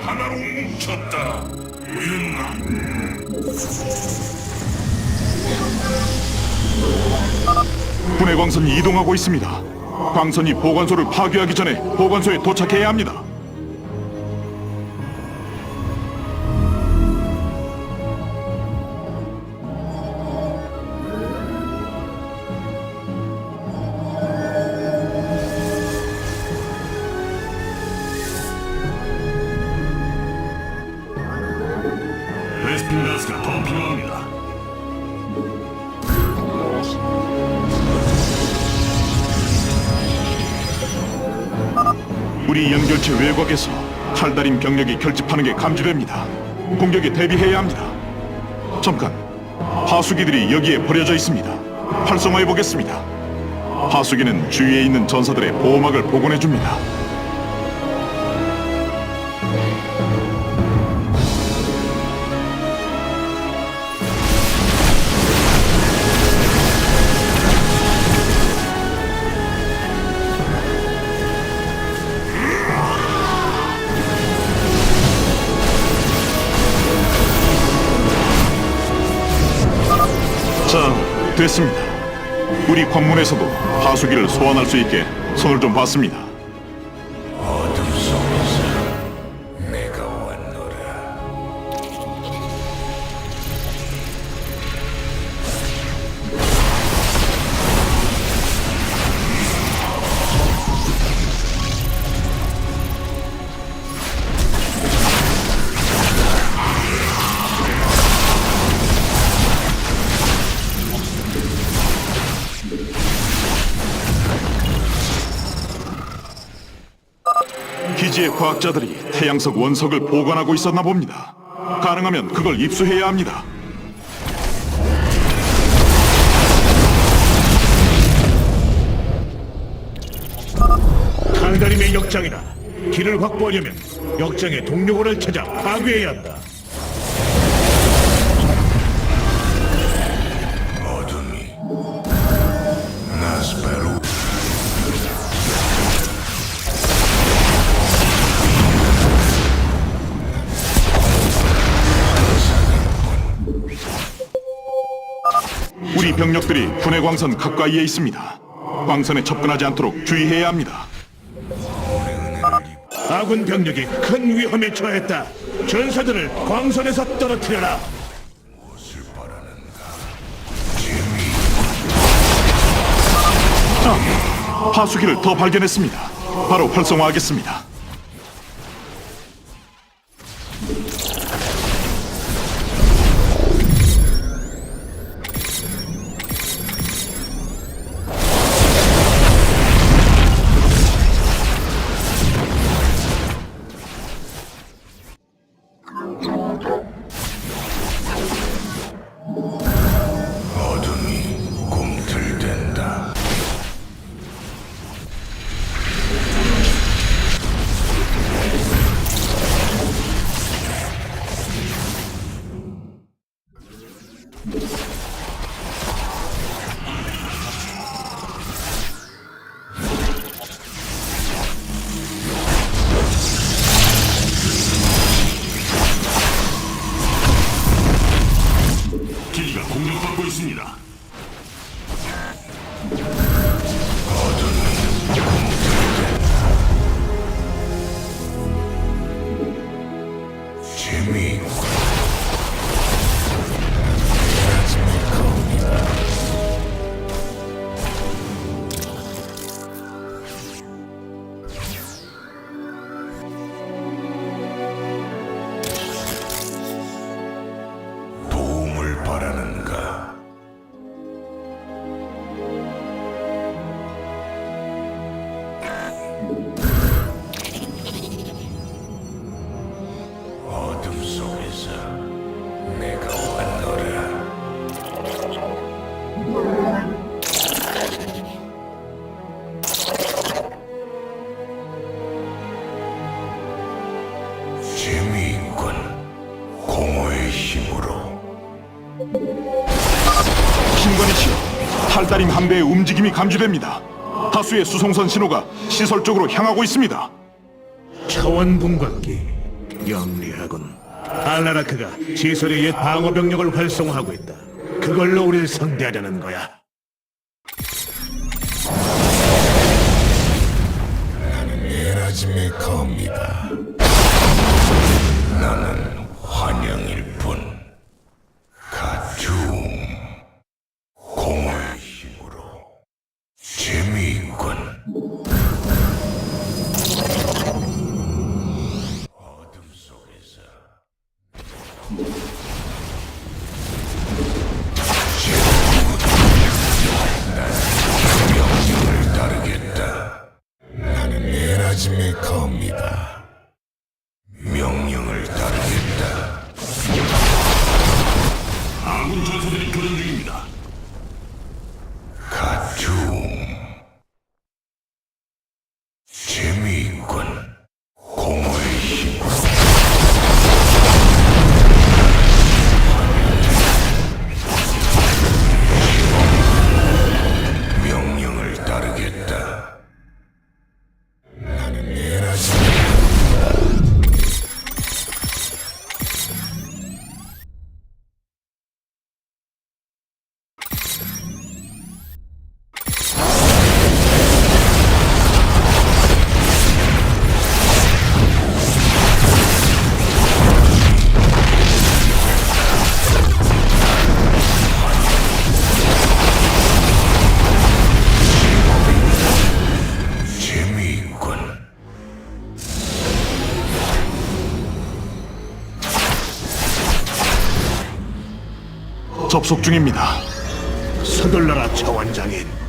하나로 뭉쳤다. 분해 광선이 이동하고 있습니다. 광선이 보관소를 파괴하기 전에 보관소에 도착해야 합니다. 우리 연결체 외곽에서 칼달인 병력이 결집하는 게 감지됩니다. 공격에 대비해야 합니다. 잠깐, 하수기들이 여기에 버려져 있습니다. 활성화해 보겠습니다. 하수기는 주위에 있는 전사들의 보호막을 복원해 줍니다. 자, 됐습니다. 우리 관문에서도 하수기를 소환할 수 있게 손을 좀 봤습니다. 기지의 과학자들이 태양석 원석을 보관하고 있었나 봅니다. 가능하면 그걸 입수해야 합니다. 칼다림의 역장이다. 길을 확보하려면 역장의 동료고를 찾아 파괴해야 한다. 우리 병력들이 분해 광선 가까이에 있습니다. 광선에 접근하지 않도록 주의해야 합니다. 아군 병력이 큰 위험에 처했다. 전사들을 광선에서 떨어뜨려라. 아, 하수기를 더 발견했습니다. 바로 활성화하겠습니다. 탈다림 한 배의 움직임이 감지됩니다. 다수의 수송선 신호가 시설 쪽으로 향하고 있습니다. 차원 분광기 영리하군. 알라라크가 시설의 옛 방어 병력을 활성화하고 있다. 그걸로 우리를 상대하려는 거야. 에라짐의 겁니다. 나는 환영 접속 중입니다. 서둘러라 차원장인.